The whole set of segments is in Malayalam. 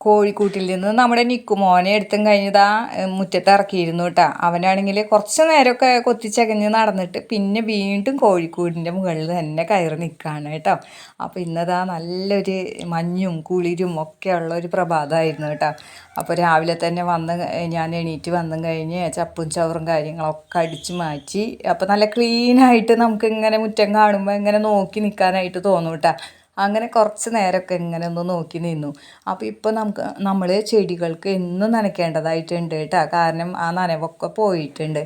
കോഴിക്കൂട്ടിൽ നിന്ന് നമ്മുടെ നിക്കുമോനെ എടുത്തും കഴിഞ്ഞതാ മുറ്റത്ത് ഇറക്കിയിരുന്നു കേട്ടോ. അവനാണെങ്കിൽ കുറച്ച് നേരമൊക്കെ കൊത്തിച്ചകഞ്ഞ് നടന്നിട്ട് പിന്നെ വീണ്ടും കോഴിക്കൂടിന്റെ മുകളിൽ തന്നെ കയറി നിൽക്കുകയാണ് കേട്ടോ. അപ്പോൾ ഇന്നതാ നല്ലൊരു മഞ്ഞും കുളിരും ഒക്കെ ഉള്ള ഒരു പ്രഭാതമായിരുന്നു കേട്ടോ. അപ്പോൾ രാവിലെ തന്നെ വന്ന് ഞാൻ എണീറ്റ് വന്നും കഴിഞ്ഞ് ചപ്പും ചവറും കാര്യങ്ങളൊക്കെ അടിച്ച് മാറ്റി അപ്പോൾ നല്ല ക്ലീനായിട്ട് നമുക്ക് ഇങ്ങനെ മുറ്റം കാണുമ്പോൾ ഇങ്ങനെ നോക്കി നിൽക്കാനായിട്ട് തോന്നും കേട്ടോ. അങ്ങനെ കുറച്ച് നേരമൊക്കെ ഇങ്ങനെ ഒന്ന് നോക്കി നിന്നു. അപ്പോൾ ഇപ്പോൾ നമുക്ക് നമ്മൾ ചെടികൾക്ക് എന്നും നനയ്ക്കേണ്ടതായിട്ടുണ്ട് കേട്ടോ. കാരണം ആ നനവൊക്കെ പോയിട്ടുണ്ട്.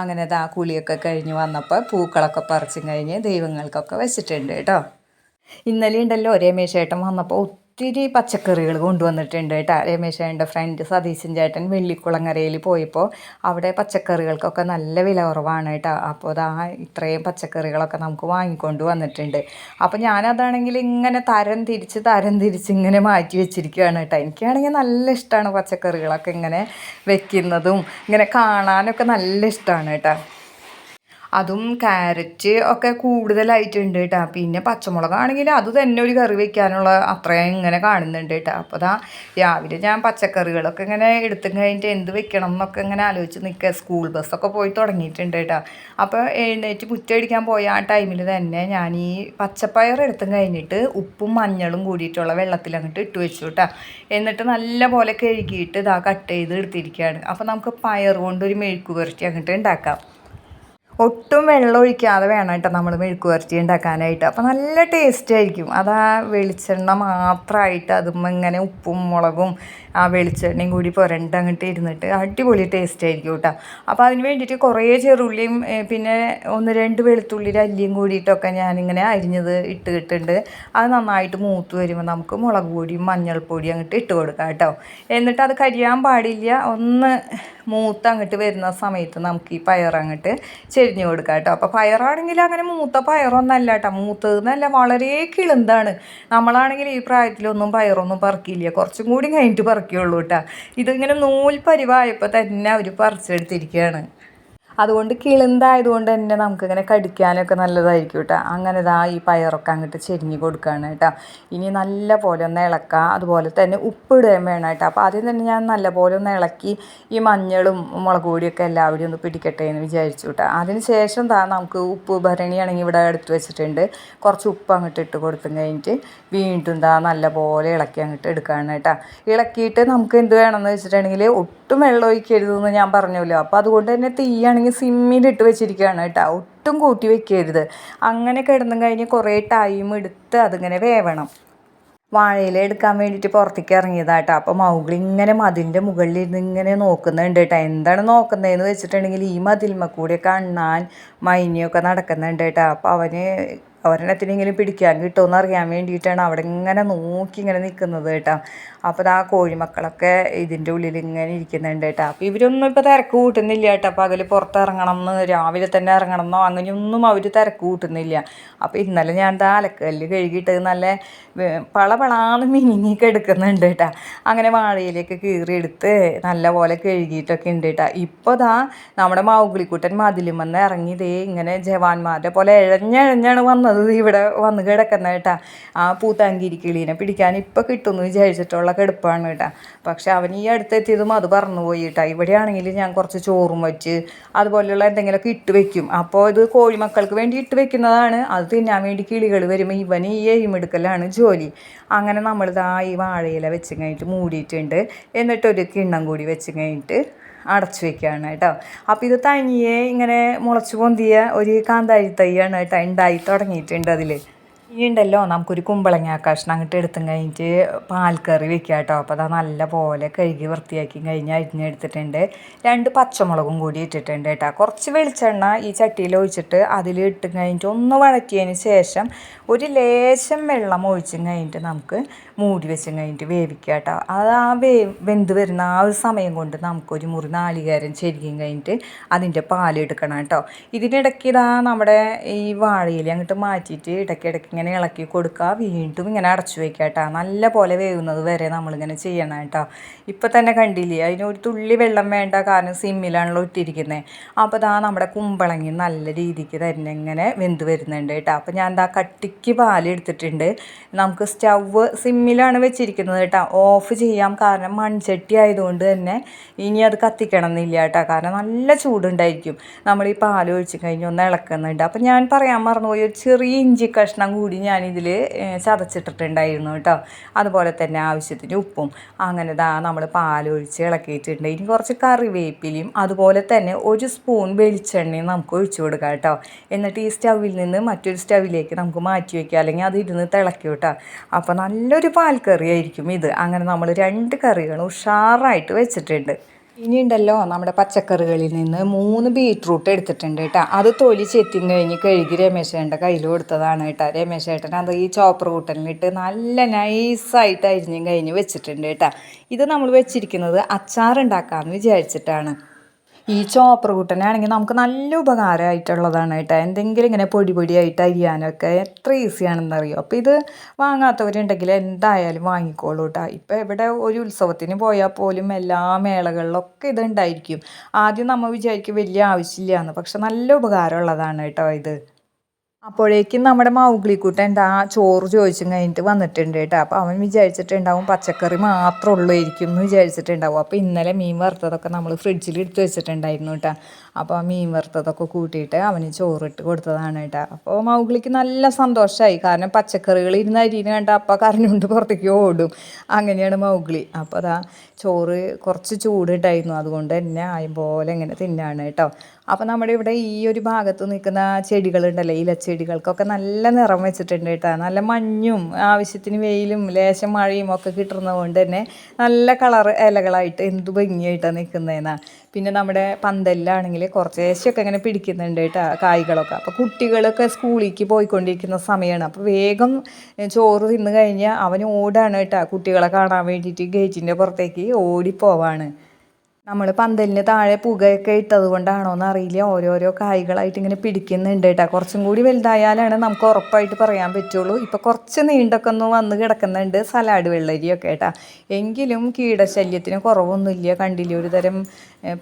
അങ്ങനെ ആ കുളിയൊക്കെ കഴിഞ്ഞ് വന്നപ്പോൾ പൂക്കളൊക്കെ പറിച്ചും കഴിഞ്ഞ് ദൈവങ്ങൾക്കൊക്കെ വെച്ചിട്ടുണ്ട് കേട്ടോ. ഇന്നലെ ഉണ്ടല്ലോ രമേശേട്ടൻ വന്നപ്പോൾ ഒത്തിരി പച്ചക്കറികൾ കൊണ്ടുവന്നിട്ടുണ്ട് കേട്ടോ. രമേശേന്റെ ഫ്രണ്ട് സതീശൻ ചേട്ടൻ വെള്ളിക്കുളങ്ങരയിൽ പോയപ്പോൾ അവിടെ പച്ചക്കറികൾക്കൊക്കെ നല്ല വില കുറവാണ് കേട്ടോ. അപ്പോൾ അതാ ഇത്രയും പച്ചക്കറികളൊക്കെ നമുക്ക് വാങ്ങിക്കൊണ്ട് വന്നിട്ടുണ്ട്. അപ്പോൾ ഞാനതാണെങ്കിൽ ഇങ്ങനെ തരം തിരിച്ച് തരം തിരിച്ച് ഇങ്ങനെ മാറ്റി വെച്ചിരിക്കുകയാണ് കേട്ടോ. എനിക്കാണെങ്കിൽ നല്ല ഇഷ്ടമാണ് പച്ചക്കറികളൊക്കെ ഇങ്ങനെ വെക്കുന്നതും ഇങ്ങനെ കാണാനൊക്കെ നല്ല ഇഷ്ടമാണ് കേട്ടോ. അതും ക്യാരറ്റ് ഒക്കെ കൂടുതലായിട്ടുണ്ട് കേട്ടോ പിന്നെ പച്ചമുളകാണെങ്കിൽ അത് തന്നെ ഒരു കറി വെക്കാനുള്ള അത്രയും ഇങ്ങനെ കാണുന്നുണ്ട് കേട്ടോ അപ്പോൾ അതാ രാവിലെ ഞാൻ പച്ചക്കറികളൊക്കെ ഇങ്ങനെ എടുത്തു കഴിഞ്ഞിട്ട് എന്ത് വെക്കണം എന്നൊക്കെ ഇങ്ങനെ ആലോചിച്ച് നിൽക്കുക. സ്കൂൾ ബസ്സൊക്കെ പോയി തുടങ്ങിയിട്ടുണ്ട് കേട്ടോ അപ്പോൾ എഴുന്നേറ്റ് മുറ്റടിക്കാൻ പോയ ആ ടൈമിൽ തന്നെ ഞാൻ ഈ പച്ചപ്പയർ എടുത്തു കഴിഞ്ഞിട്ട് ഉപ്പും മഞ്ഞളും കൂടിയിട്ടുള്ള വെള്ളത്തിൽ അങ്ങോട്ട് ഇട്ട് വെച്ചു കേട്ടോ എന്നിട്ട് നല്ല പോലെ കഴുകിയിട്ട് ഇതാ കട്ട് ചെയ്ത് എടുത്തിരിക്കുകയാണ്. അപ്പോൾ നമുക്ക് പയർ കൊണ്ടൊരു മെഴുക്ക് പുരട്ടി അങ്ങോട്ട് ഉണ്ടാക്കാം. ഒട്ടും വെള്ളം ഒഴിക്കാതെ വേണം കേട്ടോ നമ്മൾ മെഴുക്ക് വരട്ടി ഉണ്ടാക്കാനായിട്ട്. അപ്പോൾ നല്ല ടേസ്റ്റ് ആയിരിക്കും. അത് ആ വെളിച്ചെണ്ണ മാത്രമായിട്ട് അതും ഇങ്ങനെ ഉപ്പും മുളകും ആ വെളിച്ചെണ്ണയും കൂടി പുരണ്ട് അങ്ങോട്ട് ഇരുന്നിട്ട് അടിപൊളി ടേസ്റ്റ് ആയിരിക്കും കേട്ടോ. അപ്പോൾ അതിന് വേണ്ടിയിട്ട് കുറേ ചെറുള്ളിയും പിന്നെ ഒന്ന് രണ്ട് വെളുത്തുള്ളി അല്ലിയും കൂടിയിട്ടൊക്കെ ഞാനിങ്ങനെ അരിഞ്ഞത് ഇട്ട് കിട്ടുന്നുണ്ട് അത് നന്നായിട്ട് മൂത്ത് വരുമ്പോൾ നമുക്ക് മുളക് പൊടിയും മഞ്ഞൾപ്പൊടിയും അങ്ങോട്ട് ഇട്ട് കൊടുക്കാം കേട്ടോ. എന്നിട്ട് അത് കരിയാൻ പാടില്ല. ഒന്ന് മൂത്ത് അങ്ങോട്ട് വരുന്ന സമയത്ത് നമുക്ക് ഈ പയർ അങ്ങോട്ട് ചെരിഞ്ഞു കൊടുക്കാം കേട്ടോ. അപ്പോൾ പയറാണെങ്കിൽ അങ്ങനെ മൂത്ത പയറൊന്നല്ല കേട്ടോ. മൂത്തതെന്നല്ല വളരെ കിളുന്താണ്. നമ്മളാണെങ്കിൽ ഈ പ്രായത്തിലൊന്നും പയറൊന്നും പറക്കില്ല. കുറച്ചും കൂടി കഴിഞ്ഞിട്ട് പറക്കുകയുള്ളൂ കേട്ടോ. ഇതിങ്ങനെ നൂൽ പരിവായപ്പോൾ തന്നെ അവർ പറിച്ചെടുത്തിരിക്കുകയാണ്. അതുകൊണ്ട് കിളുന്തായതുകൊണ്ട് തന്നെ നമുക്കിങ്ങനെ കടിക്കാനൊക്കെ നല്ലതായിരിക്കും കേട്ടോ. അങ്ങനെ ഇതാ ഈ പയറൊക്കെ അങ്ങോട്ട് ചെരിഞ്ഞ് കൊടുക്കുകയാണ് കേട്ടോ. ഇനി നല്ല പോലെ ഒന്ന് ഇളക്കുക അതുപോലെ തന്നെ ഉപ്പിടുകയും വേണം കേട്ടോ. അപ്പോൾ ആദ്യം തന്നെ ഞാൻ നല്ല പോലെ ഒന്ന് ഇളക്കി ഈ മഞ്ഞളും മുളക് പൊടിയൊക്കെ എല്ലാവരും ഒന്ന് പിടിക്കട്ടെ എന്ന് വിചാരിച്ചു കേട്ടോ. അതിന് ശേഷം താ നമുക്ക് ഉപ്പ് ഭരണിയാണെങ്കിൽ ഇവിടെ എടുത്ത് വെച്ചിട്ടുണ്ട്. കുറച്ച് ഉപ്പ് അങ്ങോട്ട് ഇട്ട് കൊടുത്തും കഴിഞ്ഞിട്ട് വീണ്ടും താ നല്ല പോലെ ഇളക്കി അങ്ങോട്ട് എടുക്കുകയാണ് കേട്ടോ. ഇളക്കിയിട്ട് നമുക്ക് എന്ത് വേണമെന്ന് വെച്ചിട്ടുണ്ടെങ്കിൽ ഒട്ടും വെള്ളം ഒഴിക്കരുതെന്ന് ഞാൻ പറഞ്ഞല്ലോ. അപ്പോൾ അതുകൊണ്ട് തന്നെ തീയാണെങ്കിൽ സിമ്മിലിട്ട് വെച്ചിരിക്കുകയാണ് കേട്ടോ. ഒട്ടും കൂട്ടി വെക്കരുത്. അങ്ങനെ കിടന്നും കഴിഞ്ഞ് കുറേ ടൈം എടുത്ത് അതിങ്ങനെ വേവണം. വാഴയില എടുക്കാൻ വേണ്ടിയിട്ട് പുറത്തേക്ക് ഇറങ്ങിയതാട്ടോ അപ്പോൾ മൗഗ്ലി ഇങ്ങനെ മതിലിന്റെ മുകളിൽ ഇരുന്ന് ഇങ്ങനെ നോക്കുന്നുണ്ട് കേട്ടോ. എന്താണ് നോക്കുന്നതെന്ന് വെച്ചിട്ടുണ്ടെങ്കിൽ ഈ മതിൽമ കൂടെയൊക്കെ അണ്ണാൻ മൈനിയൊക്കെ നടക്കുന്നുണ്ട് കേട്ടോ. അപ്പോൾ അവന് ഒരെണ്ണത്തിനെങ്കിലും പിടിക്കാൻ കിട്ടുമെന്ന് അറിയാൻ വേണ്ടിയിട്ടാണ് അവിടെ ഇങ്ങനെ നോക്കി ഇങ്ങനെ നിൽക്കുന്നത് കേട്ടോ. അപ്പോൾ ആ കോഴിമക്കളൊക്കെ ഇതിന്റെ ഉള്ളിൽ ഇങ്ങനെ ഇരിക്കുന്നുണ്ട് കേട്ടോ. അപ്പോൾ ഇവരൊന്നും ഇപ്പോൾ തിരക്ക് കൂട്ടുന്നില്ല കേട്ടോ. പകൽ പുറത്തിറങ്ങണം എന്ന് രാവിലെ തന്നെ ഇറങ്ങണം എന്നോ അങ്ങനെയൊന്നും അവർ തിരക്ക് കൂട്ടുന്നില്ല. അപ്പോൾ ഇന്നലെ ഞാൻ എന്താ അലക്കല്ല് കഴുകിയിട്ട് നല്ല പളപളാന്ന് മിനിങ്ങിയൊക്കെ എടുക്കുന്നുണ്ട് കേട്ടോ. അങ്ങനെ വാഴയിലേക്ക് കീറിയെടുത്ത് നല്ല പോലെ കഴുകിയിട്ടൊക്കെ ഉണ്ട് കേട്ടോ. ഇപ്പോൾ ദാ നമ്മുടെ മൗഗ്ലിക്കുട്ടൻ മതിലുമെന്ന് ഇറങ്ങി ഇതേ ഇങ്ങനെ ജവാന്മാരുടെ പോലെ ഇഴഞ്ഞഴഞ്ഞാണ് വന്നത്. ഇവിടെ വന്ന് കിടക്കുന്നേട്ടാ ആ പൂത്താങ്കിരിക്കിളീനെ പിടിക്കാൻ ഇപ്പോൾ കിട്ടുമെന്ന് വിചാരിച്ചിട്ടുള്ള കെടുപ്പാണ് കേട്ടാ. പക്ഷെ അവൻ ഈ അടുത്തെത്തിയതും അത് പറന്നു പോയി കേട്ടാ. ഇവിടെയാണെങ്കിൽ ഞാൻ കുറച്ച് ചോറും വെച്ച് അതുപോലെയുള്ള എന്തെങ്കിലുമൊക്കെ ഇട്ട് വെക്കും. അപ്പോൾ ഇത് കോഴി മക്കൾക്ക് വേണ്ടി ഇട്ട് വെക്കുന്നതാണ്. അത് തിന്നാൻ വേണ്ടി കിളികൾ വരുമ്പോൾ ഇവൻ ഈ എയിമെടുക്കലാണ് ജോലി. അങ്ങനെ നമ്മളിതാ ഈ വാഴയില വെച്ച് കഴിഞ്ഞിട്ട് മൂടിയിട്ടുണ്ട്. എന്നിട്ടൊരു കിണ്ണം കൂടി വെച്ച് കഴിഞ്ഞിട്ട് അടച്ചു വെക്കുകയാണ് കേട്ടോ. അപ്പോൾ ഇത് തനിയെ ഇങ്ങനെ മുളച്ചു പൊന്തിയ ഒരു കാന്താരി തൈയാണ് കേട്ടോ ഉണ്ടായി തുടങ്ങിയിട്ടുണ്ട് അതിൽ ഈ ഉണ്ടല്ലോ നമുക്കൊരു കുമ്പളങ്ങ കഷ്ണം അങ്ങോട്ട് എടുത്തും കഴിഞ്ഞിട്ട് പാൽക്കറി വെക്കുക കേട്ടോ. അപ്പോൾ അതാ നല്ല പോലെ കഴുകി വൃത്തിയാക്കി കഴിഞ്ഞ് അരിഞ്ഞെടുത്തിട്ടുണ്ട് രണ്ട് പച്ചമുളകും കൂടി ഇട്ടിട്ടുണ്ട് കേട്ടോ. കുറച്ച് വെളിച്ചെണ്ണ ഈ ചട്ടിയിൽ ഒഴിച്ചിട്ട് അതിൽ ഇട്ട് കഴിഞ്ഞിട്ട് ഒന്ന് വഴറ്റിയതിന് ശേഷം ഒരു ലേശം വെള്ളം ഒഴിച്ചും കഴിഞ്ഞിട്ട് നമുക്ക് മൂടി വെച്ചും കഴിഞ്ഞിട്ട് വേവിക്കുക കേട്ടോ. അത് ആ വേ വെന്ത് വരുന്ന ആ ഒരു സമയം കൊണ്ട് നമുക്കൊരു മുറി നാളികേരം ചെരിക്കും കഴിഞ്ഞിട്ട് അതിന്റെ പാൽ എടുക്കണം കേട്ടോ. ഇതിനിടയ്ക്ക് ഇതാ നമ്മുടെ ഈ വാഴയിൽ അങ്ങോട്ട് മാറ്റിയിട്ട് ഇടയ്ക്കിടയ്ക്ക് ഇങ്ങനെ ഇളക്കി കൊടുക്കുക. വീണ്ടും ഇങ്ങനെ അടച്ചു വയ്ക്കുക കേട്ടോ. നല്ല പോലെ വേവുന്നത് വരെ നമ്മളിങ്ങനെ ചെയ്യണം കേട്ടോ. ഇപ്പം തന്നെ കണ്ടില്ലേ അതിനൊരു തുള്ളി വെള്ളം വേണ്ട കാരണം സിമ്മിലാണല്ലോ ഇട്ടിരിക്കുന്നത്. അപ്പോൾ ഇതാ നമ്മുടെ കുമ്പളങ്ങി നല്ല രീതിക്ക് തന്നെ ഇങ്ങനെ വെന്ത് വരുന്നുണ്ട് കേട്ടോ. അപ്പോൾ ഞാൻ എന്താ കട്ടിക്ക് പാൽ എടുത്തിട്ടുണ്ട്. നമുക്ക് സ്റ്റവ് സിമ്മിലാണ് വെച്ചിരിക്കുന്നത് കേട്ടോ. ഓഫ് ചെയ്യാം. കാരണം മൺചട്ടി ആയതുകൊണ്ട് തന്നെ ഇനി അത് കത്തിക്കണം എന്നില്ല കേട്ടോ. കാരണം നല്ല ചൂടുണ്ടായിരിക്കും. നമ്മൾ ഈ പാൽ ഒഴിച്ച് കഴിഞ്ഞ് ഒന്ന് ഇളക്കുന്നുണ്ട്. അപ്പം ഞാൻ പറയാൻ മറന്നുപോയി. ഒരു ചെറിയ ഇഞ്ചി കഷ്ണം കൂടി ഞാനിതിൽ ചതച്ചിട്ടിട്ടുണ്ടായിരുന്നു കേട്ടോ. അതുപോലെ തന്നെ ആവശ്യത്തിന് ഉപ്പും. അങ്ങനെ ദാ നമ്മൾ പാൽ ഒഴിച്ച് ഇളക്കിയിട്ടുണ്ട്. ഇനി കുറച്ച് കറിവേപ്പിലയും അതുപോലെ തന്നെ ഒരു സ്പൂൺ വെളിച്ചെണ്ണയും നമുക്ക് ഒഴിച്ചു കൊടുക്കാം കേട്ടോ. എന്നിട്ട് ഈ സ്റ്റവിൽ നിന്ന് മറ്റൊരു സ്റ്റവിലേക്ക് നമുക്ക് മാറ്റി വയ്ക്കാം. അല്ലെങ്കിൽ അത് ഇരുന്ന് തിളക്കും കേട്ടോ. അപ്പോൾ നല്ലൊരു പാൽക്കറി ആയിരിക്കും ഇത്. അങ്ങനെ നമ്മൾ രണ്ട് കറികൾ ഉഷാറായിട്ട് വെച്ചിട്ടുണ്ട്. ഇനി ഉണ്ടല്ലോ നമ്മുടെ പച്ചക്കറികളിൽ നിന്ന് മൂന്ന് ബീട്രൂട്ട് എടുത്തിട്ടുണ്ട് കേട്ടോ. അത് തൊലി ചെത്തി കഴിഞ്ഞ് കഴുകി രമേശേട്ടന്റെ കയ്യിൽ കൊടുത്തതാണ് കേട്ടോ. രമേശേട്ടൻ അത് ഈ ചോപ്പർ കൂട്ടലിലിട്ട് നല്ല നൈസായിട്ട് അരിഞ്ഞും കഴിഞ്ഞ് വെച്ചിട്ടുണ്ട് കേട്ടോ. ഇത് നമ്മൾ വെച്ചിരിക്കുന്നത് അച്ചാറുണ്ടാക്കാമെന്ന് വിചാരിച്ചിട്ടാണ്. ഈ ചോപ്പർ കൂട്ടനാണെങ്കിൽ നമുക്ക് നല്ല ഉപകാരമായിട്ടുള്ളതാണ് കേട്ടോ. എന്തെങ്കിലും ഇങ്ങനെ പൊടി പൊടിയായിട്ട് അരിയാനൊക്കെ എത്ര ഈസിയാണെന്നറിയോ? അപ്പോൾ ഇത് വാങ്ങാത്തവരുണ്ടെങ്കിൽ എന്തായാലും വാങ്ങിക്കോളൂ കേട്ടോ. ഇപ്പോൾ എവിടെ ഒരു ഉത്സവത്തിന് പോയാൽ പോലും എല്ലാ മേളകളിലൊക്കെ ഇത് ഉണ്ടായിരിക്കും. ആദ്യം നമ്മൾ വിചാരിക്കും വലിയ ആവശ്യമില്ല എന്ന് പക്ഷെ നല്ല ഉപകാരമുള്ളതാണ് കേട്ടോ ഇത്. അപ്പോഴേക്കും നമ്മുടെ മൗഗ്ലിക്കുട്ടൻ ആ ചോറ് ചോദിച്ചും കഴിഞ്ഞിട്ട് വന്നിട്ടുണ്ട് കേട്ടോ. അപ്പോൾ അവൻ വിചാരിച്ചിട്ടുണ്ടാവും പച്ചക്കറി മാത്രമേ ഉള്ളായിരിക്കും എന്ന് വിചാരിച്ചിട്ടുണ്ടാവും. അപ്പോൾ ഇന്നലെ മീൻ വറുത്തതൊക്കെ നമ്മൾ ഫ്രിഡ്ജിൽ എടുത്ത് വെച്ചിട്ടുണ്ടായിരുന്നു കേട്ടോ. അപ്പോൾ മീൻ വറുത്തതൊക്കെ കൂട്ടിയിട്ട് അവന് ചോറിട്ട് കൊടുത്തതാണ് കേട്ടോ. അപ്പോൾ മൗഗ്ലിക്ക് നല്ല സന്തോഷമായി കാരണം പച്ചക്കറികൾ ഇരുന്ന് അരിന് കണ്ട അപ്പം കറിഞ്ഞുകൊണ്ട് പുറത്തേക്ക് ഓടും. അങ്ങനെയാണ് മൗഗ്ലി. അപ്പോൾ അതാ ചോറ് കുറച്ച് ചൂടുണ്ടായിരുന്നു അതുകൊണ്ട് തന്നെ ആയും പോലെ ഇങ്ങനെ തിന്നാണ് കേട്ടോ. അപ്പോൾ നമ്മുടെ ഇവിടെ ഈ ഒരു ഭാഗത്ത് നിൽക്കുന്ന ചെടികളുണ്ടല്ലോ ഇലച്ചെടികൾക്കൊക്കെ നല്ല നിറം വെച്ചിട്ടുണ്ട് കേട്ടോ. നല്ല മഞ്ഞും ആവശ്യത്തിന് വെയിലും ലേശം മഴയും ഒക്കെ കിട്ടുന്നത് കൊണ്ട് തന്നെ നല്ല കളർ ഇലകളായിട്ട് എന്ത് ഭംഗിയായിട്ടാണ് നിൽക്കുന്നതെന്നാ പിന്നെ നമ്മുടെ പന്തലിലാണെങ്കിൽ കുറച്ചേശൊക്കെ ഇങ്ങനെ പിടിക്കുന്നുണ്ട് കേട്ടോ കായ്കളൊക്കെ. അപ്പോൾ കുട്ടികളൊക്കെ സ്കൂളിലേക്ക് പോയിക്കൊണ്ടിരിക്കുന്ന സമയമാണ് അപ്പോൾ വേഗം ചോറ് തിന്ന് കഴിഞ്ഞാൽ അവൻ ഓടാണ് കേട്ടോ കുട്ടികളെ കാണാൻ വേണ്ടിയിട്ട് ഗേറ്റിന്റെ പുറത്തേക്ക് ഓടിപ്പോവാണ് നമ്മൾ പന്തലിന് താഴെ പുകയൊക്കെ ഇട്ടത് കൊണ്ടാണോ എന്ന് അറിയില്ല ഓരോരോ കായ്കളായിട്ട് ഇങ്ങനെ പിടിക്കുന്നുണ്ട് കേട്ടോ. കുറച്ചും കൂടി വലുതായാലാണ് നമുക്ക് ഉറപ്പായിട്ട് പറയാൻ പറ്റുള്ളൂ. ഇപ്പോൾ കുറച്ച് നീണ്ടൊക്കെ ഒന്ന് വന്ന് കിടക്കുന്നുണ്ട് സലാഡ് വെള്ളരിയൊക്കെ കേട്ടോ. എങ്കിലും കീടശല്യത്തിന് കുറവൊന്നുമില്ല. കണ്ടില്ല? ഒരു തരം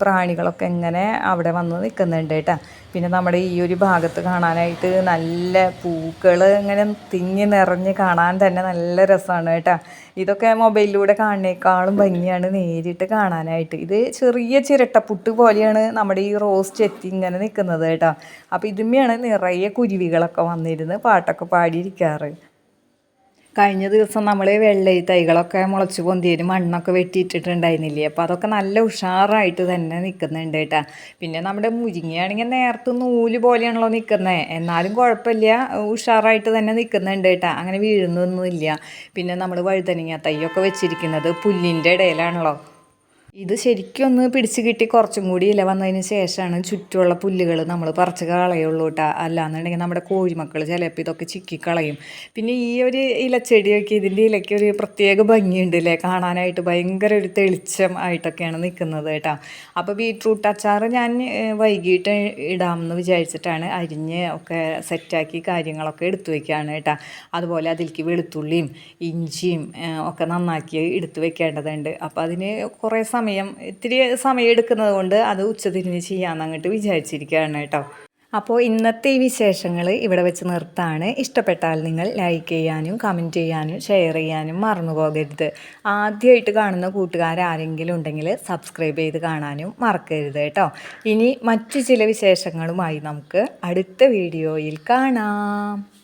പ്രാണികളൊക്കെ ഇങ്ങനെ അവിടെ വന്ന് നിൽക്കുന്നുണ്ട് കേട്ടോ. പിന്നെ നമ്മുടെ ഈ ഒരു ഭാഗത്ത് കാണാനായിട്ട് നല്ല പൂക്കൾ ഇങ്ങനെ തിങ്ങി നിറഞ്ഞ് കാണാൻ തന്നെ നല്ല രസമാണ് കേട്ടോ. ഇതൊക്കെ മൊബൈലിലൂടെ കാണുന്നേക്കാളും ഭംഗിയാണ് നേരിട്ട് കാണാനായിട്ട്. ഇത് ചെറിയ ചിരട്ടപ്പുട്ട് പോലെയാണ് നമ്മുടെ ഈ റോസ് ചെത്തി ഇങ്ങനെ നിൽക്കുന്നത് കേട്ടോ. അപ്പോൾ ഇതുമ്മയാണ് നിറയെ കുരുവികളൊക്കെ വന്നിരുന്ന് പാട്ടൊക്കെ പാടിയിരിക്കാറ്. കഴിഞ്ഞ ദിവസം നമ്മൾ വെള്ളരി തൈകളൊക്കെ മുളച്ച് പൊന്തിയൊരു മണ്ണൊക്കെ വെട്ടിയിട്ടിട്ടുണ്ടായിരുന്നില്ലേ? അപ്പോൾ അതൊക്കെ നല്ല ഉഷാറായിട്ട് തന്നെ നിൽക്കുന്നുണ്ട് കേട്ടോ. പിന്നെ നമ്മുടെ മുരിങ്ങയാണെങ്കിൽ നേരത്തെ നൂൽ പോലെയാണല്ലോ നിൽക്കുന്നത് എന്നാലും കുഴപ്പമില്ല ഉഷാറായിട്ട് തന്നെ നിൽക്കുന്നുണ്ട് കേട്ടോ. അങ്ങനെ വീഴുന്നൊന്നുമില്ല. പിന്നെ നമ്മൾ വഴുതനങ്ങ തൈയൊക്കെ വെച്ചിരിക്കുന്നത് പുല്ലിന്റെ ഇടയിലാണല്ലോ. ഇത് ശരിക്കും ഒന്ന് പിടിച്ച് കിട്ടി കുറച്ചും കൂടി ഇല വന്നതിന് ശേഷമാണ് ചുറ്റുമുള്ള പുല്ലുകൾ നമ്മൾ പറിച്ച് കളയുള്ളൂ കേട്ടോ അല്ലാന്നുണ്ടെങ്കിൽ നമ്മുടെ കോഴിമക്കൾ ചിലപ്പോൾ ഇതൊക്കെ ചിക്കിക്കളയും പിന്നെ ഈ ഒരു ഇലച്ചെടിയൊക്കെ ഇതിന്റെ ഇലയ്ക്ക് ഒരു പ്രത്യേക ഭംഗിയുണ്ട് അല്ലേ കാണാനായിട്ട് ഭയങ്കര ഒരു തെളിച്ചം ആയിട്ടൊക്കെയാണ് നിൽക്കുന്നത് കേട്ടോ അപ്പോൾ ബീട്രൂട്ട് അച്ചാർ ഞാൻ വൈകിട്ട് ഇടാമെന്ന് വിചാരിച്ചിട്ടാണ് അരിഞ്ഞ് ഒക്കെ സെറ്റാക്കി കാര്യങ്ങളൊക്കെ എടുത്തു വയ്ക്കുകയാണ് കേട്ടോ അതുപോലെ അതിലേക്ക് വെളുത്തുള്ളിയും ഇഞ്ചിയും ഒക്കെ നന്നാക്കി എടുത്തു വെക്കേണ്ടതുണ്ട്. അപ്പോൾ അതിന് കുറേ സമയം സമയം ഇത്തിരി സമയം എടുക്കുന്നത് കൊണ്ട് അത് ഉച്ചതിരിഞ്ഞ് ചെയ്യാമെന്ന് അങ്ങോട്ട് വിചാരിച്ചിരിക്കുകയാണ് കേട്ടോ. അപ്പോൾ ഇന്നത്തെ ഈ വിശേഷങ്ങൾ ഇവിടെ വെച്ച് നിർത്താണ്. ഇഷ്ടപ്പെട്ടാൽ നിങ്ങൾ ലൈക്ക് ചെയ്യാനും കമന്റ് ചെയ്യാനും ഷെയർ ചെയ്യാനും മറന്നു പോകരുത്. ആദ്യമായിട്ട് കാണുന്ന കൂട്ടുകാർ ആരെങ്കിലും ഉണ്ടെങ്കിൽ സബ്സ്ക്രൈബ് ചെയ്ത് കാണാനും മറക്കരുത് കേട്ടോ. ഇനി മറ്റു ചില വിശേഷങ്ങളുമായി നമുക്ക് അടുത്ത വീഡിയോയിൽ കാണാം.